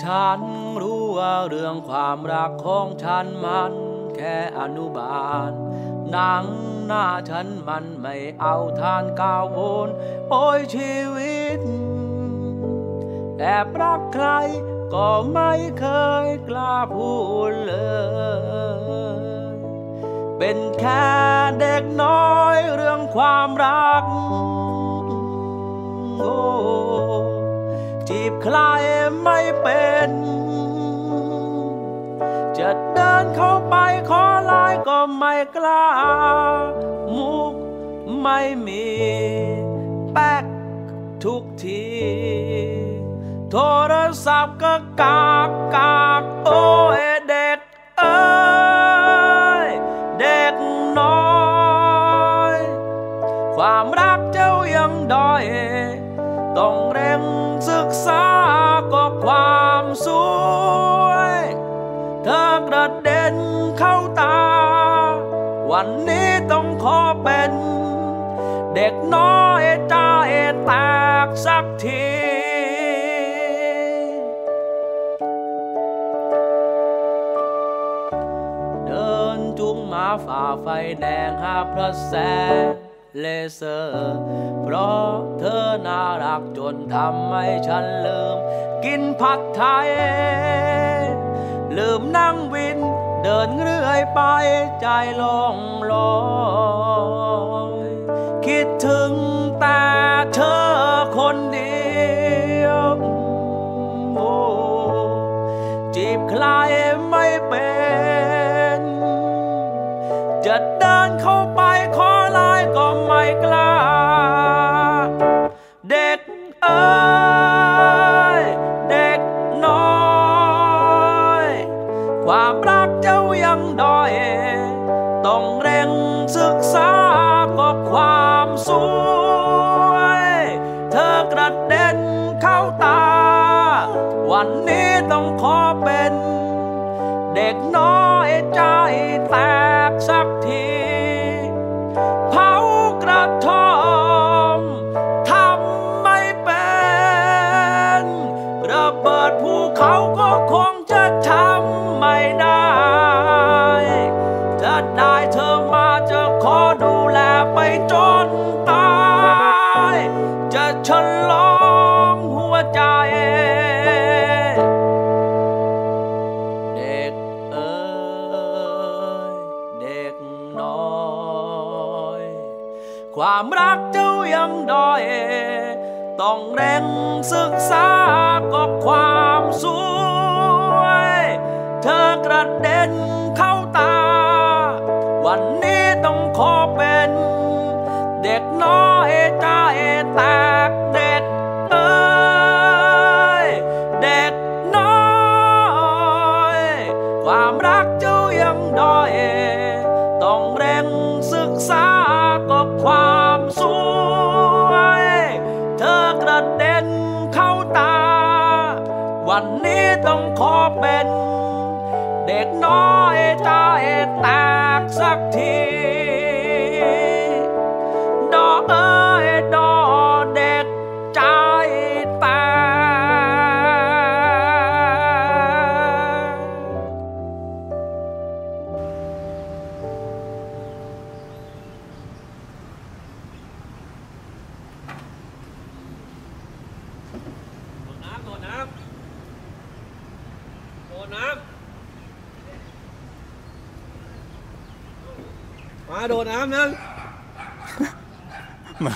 ฉันรู้ว่าเรื่องความรักของฉันมันแค่อนุบาล หนังหน้าฉันมันไม่เอาทานก้าววนโอ้ยชีวิต แอบรักใครก็ไม่เคยกล้าพูดเลย เป็นแค่เด็กน้อยเรื่องความรักโอ้จีบใครไม่เป็น จะเดินเข้าไปขอไลน์ก็ไม่กล้า มุกไม่มี แป๊กทุกที โทรศัพท์ก็กากกากโอ้เด็กเอ้ยเด็กน้อย ความรักเจ้ายังด้อย ต้องเร่งศึกษาก็ความ สวย เธอกระเด็นเข้าตา วันนี้ต้องขอเป็น เด็กน้อยใจแตกสักทีเดินจุงมาฝ่าไฟแดงหาพระแสงเลเซอร์ เพราะเธอน่ารักจนทำให้ฉันลืม กินผัดไทย ลืมนั่งวินเดินเรื่อยไปใจลองลอย ความรักเจ้ายังด้อย ต้องเร่งศึกษาก็ความสวย เธอกระเด็นเข้าตา วันนี้ต้องขอเป็น เด็กน้อยใจแตกสักทีเผากระทอมทำไม่เป็น ระเบิดภูเขาก็ อมาจะขอดูแลไปจนตาย จะฉลองหัวใจ เด็กเอ้ยเด็กน้อย ความรักเจ้ายังดอย ต้องเร่งศึกษาก็ความสว วันนี้ต้องขอเป็น เด็กน้อยใจแตกสักที โดดน้ำม